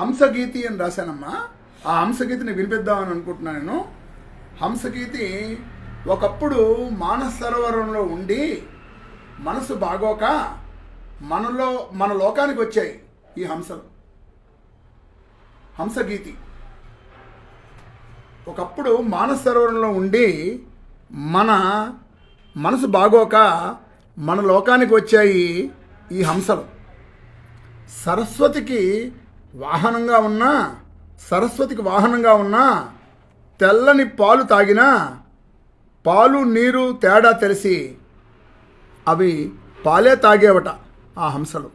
హంసగీతి అని రాశానమ్మా. ఆ హంసగీతిని వినిపిద్దామని అనుకుంటున్నాను నేను. హంసగీతి ఒకప్పుడు మానస సరోవరంలో ఉండి మనసు బాగోక మనలో మన లోకానికి వచ్చాయి ఈ హంసలు. హంసగీతి. ఒకప్పుడు మానస సరోవరంలో ఉండి మన మనసు బాగోక మన లోకానికి వచ్చాయి ఈ హంసలు. సరస్వతికి వాహనంగా ఉన్నా సరస్వతికి వాహనంగా ఉన్నా తెల్లని పాలు తాగినా పాలు నీరు తేడా తెలిసి అవి పాలే తాగేవట ఆ హంసలు.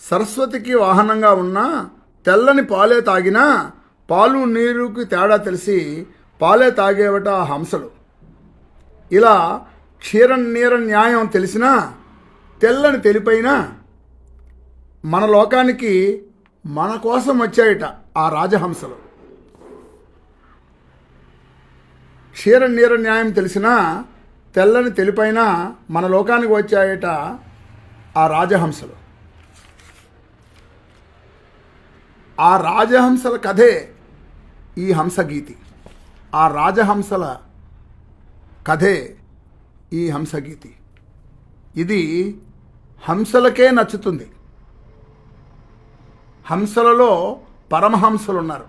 సరస్వతికి వాహనంగా ఉన్న తెల్లని పాలే తాగినా పాలు నీరుకి తేడా తెలిసి పాలే తాగేవట ఆ హంసలు. ఇలా క్షీర నీర న్యాయం తెలిసినా తెల్లని తెలిపైనా మన లోకానికి మన కోసం వచ్చాయట ఆ రాజహంసలు. క్షీర నీర న్యాయం తెలిసినా తెల్లని తెలిపైన మన లోకానికి వచ్చాయట ఆ రాజహంసలు. ఆ రాజహంసల కథే ఈ హంసగీతి. ఆ రాజహంసల కథే ఈ హంసగీతి. ఇది హంసలకే నచ్చుతుంది. హంసలలో పరమహంసలు ఉన్నారు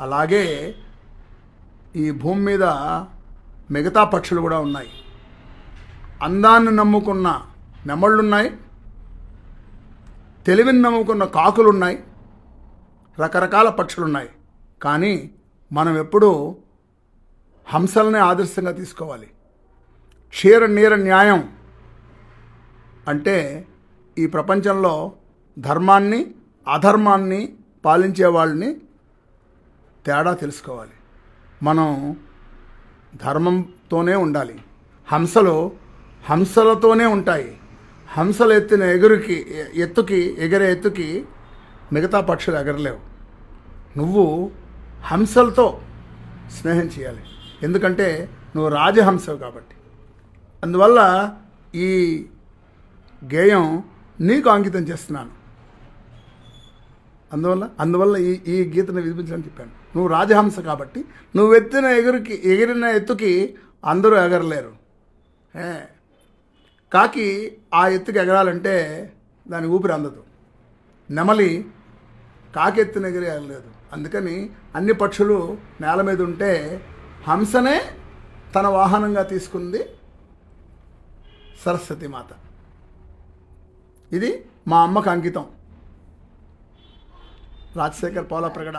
అలాగే ఈ భూమి మీద మిగతా పక్షులు కూడా ఉన్నాయి. అందాన్ని నమ్ముకున్న నెమళ్ళున్నాయి. తెలివిని నమ్ముకున్న కాకులున్నాయి. రకరకాల పక్షులున్నాయి. కానీ మనం ఎప్పుడూ హంసలనే ఆదర్శంగా తీసుకోవాలి. క్షీర నీర న్యాయం అంటే ఈ ప్రపంచంలో ధర్మాన్ని అధర్మాన్ని పాలించే వాళ్ళని తేడా తెలుసుకోవాలి. మనం ధర్మంతోనే ఉండాలి. హంసలు హంసలతోనే ఉంటాయి. హంసలు ఎత్తిన ఎగురుకి ఎత్తుకి ఎగిరే ఎత్తుకి మిగతా పక్షులు ఎగరలేవు. నువ్వు హంసలతో స్నేహం చేయాలి. ఎందుకంటే నువ్వు రాజహంసవు కాబట్టి. అందువల్ల ఈ గేయం నీకు అంకితం చేస్తున్నాను. అందువల్ల అందువల్ల ఈ ఈ గీతను వినిపించని చెప్పాను. నువ్వు రాజహంస కాబట్టి నువ్వు ఎత్తిన ఎగురుకి ఎగిరిన ఎత్తుకి అందరూ ఎగరలేరు. కాకి ఆ ఎత్తుకి ఎగరాలంటే దాని ఊపిరి అందదు. నెమలి కాకి ఎత్తున ఎగిరి ఎగరలేదు. అందుకని అన్ని పక్షులు నేల మీద ఉంటే హంసనే తన వాహనంగా తీసుకుంది సరస్వతి మాత. ఇది మా అమ్మకు అంకితం. రాజశేఖర్ పోల ప్రగడ